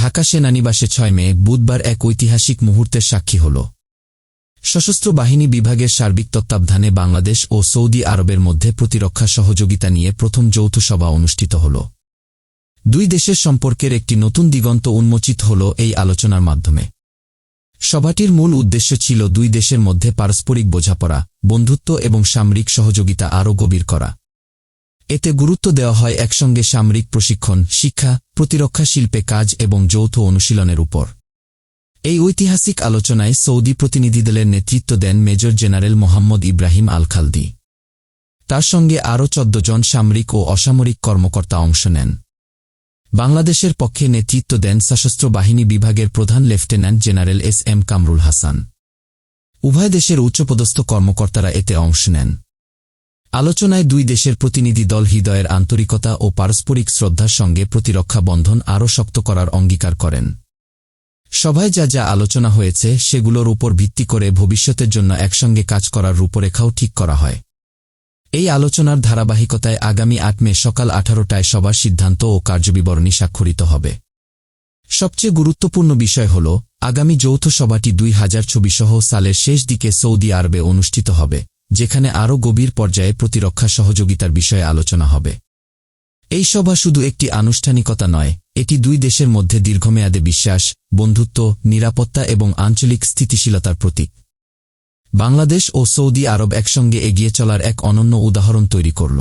ঢাকা সেনানিবাসে ছয় মে, বুধবার এক ঐতিহাসিক মুহূর্তের সাক্ষী হল। সশস্ত্র বাহিনী বিভাগের সার্বিক তত্ত্বাবধানে বাংলাদেশ ও সৌদি আরবের মধ্যে প্রতিরক্ষা সহযোগিতা নিয়ে প্রথম যৌথ সভা অনুষ্ঠিত হল। দুই দেশের সম্পর্কের একটি নতুন দিগন্ত উন্মোচিত হল এই আলোচনার মাধ্যমে। সভাটির মূল উদ্দেশ্য ছিল দুই দেশের মধ্যে পারস্পরিক বোঝাপড়া, বন্ধুত্ব এবং সামরিক সহযোগিতা আরও গভীর করা। এতে গুরুত্ব দেওয়া হয় একসঙ্গে সামরিক প্রশিক্ষণ, শিক্ষা, প্রতিরক্ষা শিল্পে কাজ এবং যৌথ অনুশীলনের উপর। এই ঐতিহাসিক আলোচনায় সৌদি প্রতিনিধিদলের নেতৃত্ব দেন major general Mohammed Ibrahim Al Khaldi তার সঙ্গে আরও চোদ্দ জন সামরিক ও অসামরিক কর্মকর্তা অংশ নেন। বাংলাদেশের পক্ষে নেতৃত্ব দেন সশস্ত্র বাহিনী বিভাগের প্রধান lieutenant general S M Kamrul Hasan. উভয় দেশের উচ্চপদস্থ কর্মকর্তারা এতে অংশ নেন। আলোচনায় দুই দেশের প্রতিনিধি দল হৃদয়ের আন্তরিকতা ও পারস্পরিক শ্রদ্ধার সঙ্গে প্রতিরক্ষা বন্ধন আরও শক্ত করার অঙ্গীকার করেন। সভায় যা যা আলোচনা হয়েছে, সেগুলোর উপর ভিত্তি করে ভবিষ্যতের জন্য একসঙ্গে কাজ করার রূপরেখাও ঠিক করা হয়। এই আলোচনার ধারাবাহিকতায় আগামী আট মে সকাল আঠারোটায় সবার সিদ্ধান্ত ও কার্যবিবরণী স্বাক্ষরিত হবে। সবচেয়ে গুরুত্বপূর্ণ বিষয় হল, আগামী যৌথ সভাটি দুই হাজার ছবিসহ সালের শেষ দিকে সৌদি আরবে অনুষ্ঠিত হবে। যেখানে আরও গভীর পর্যায়ে প্রতিরক্ষা সহযোগিতার বিষয়ে আলোচনা হবে। এই সভা শুধু একটি আনুষ্ঠানিকতা নয়, এটি দুই দেশের মধ্যে দীর্ঘমেয়াদে বিশ্বাস, বন্ধুত্ব, নিরাপত্তা এবং আঞ্চলিক স্থিতিশীলতার প্রতীক। বাংলাদেশ ও সৌদি আরব একসঙ্গে এগিয়ে চলার এক অনন্য উদাহরণ তৈরি করল।